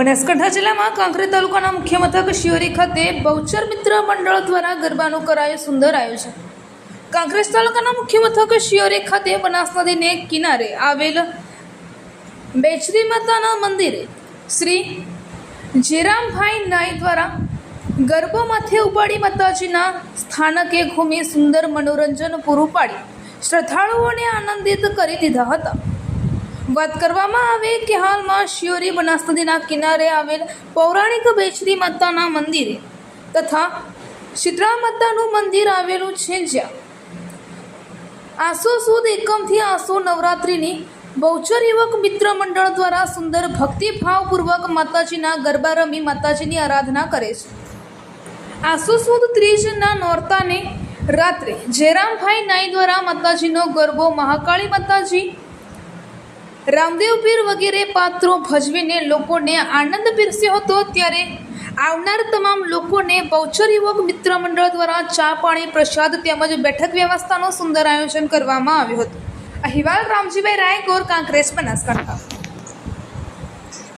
બનાસકાંઠા જિલ્લામાં કાંકરેજ તાલુકાના મુખ્ય મથક શિયોરી ખાતે બહુચર મિત્ર મંડળ દ્વારા ગરબાનું કરાયું સુંદર આયોજન. કાંકરેજ તાલુકાના મુખ્ય મથક શિયોરી ખાતે બનાસ નદીને કિનારે આવેલ બેચરી માતાના મંદિરે શ્રી જેરામભાઈ નાય દ્વારા ગરબો ઉપાડી માતાજીના સ્થાનકે ઘૂમી સુંદર મનોરંજન પૂરું પાડી. શ્રદ્ધાળુઓને આનંદિત કરી દીધા હતા. વાત કરવામાં આવે કે હાલમાં શિયોરી બનાસ કિનારે આવેલ પૌરાણિક બેચરી માતાના મંદિરે તથા શીતળા માતાનું મંદિર આવેલું છે જ્યાં. આસો સુદ એકમથી આસો નવરાત્રિની બહુચર યુવક મિત્ર મંડળ દ્વારા સુંદર ભક્તિભાવપૂર્વક માતાજીના ગરબા રમી માતાજીની આરાધના કરે છે. આસો સુદ ત્રીજના નોરતાને રાત્રે જયરામભાઈ નાઈ દ્વારા માતાજીનો ગરબો મહાકાળી માતાજી રામદેવ પીર વગેરે પાત્રો ભજવીને લોકોને આનંદ પીરસ્યો હતો ત્યારે આવનાર તમામ લોકોને બૌચર યુવક મિત્ર મંડળ દ્વારા ચા પાણી પ્રસાદ તેમજ બેઠક વ્યવસ્થાનું સુંદર આયોજન કરવામાં આવ્યું હતું. અહેવાલ રામજીભાઈ રાયગોર, કાંકરેજ બનાસકાંઠા.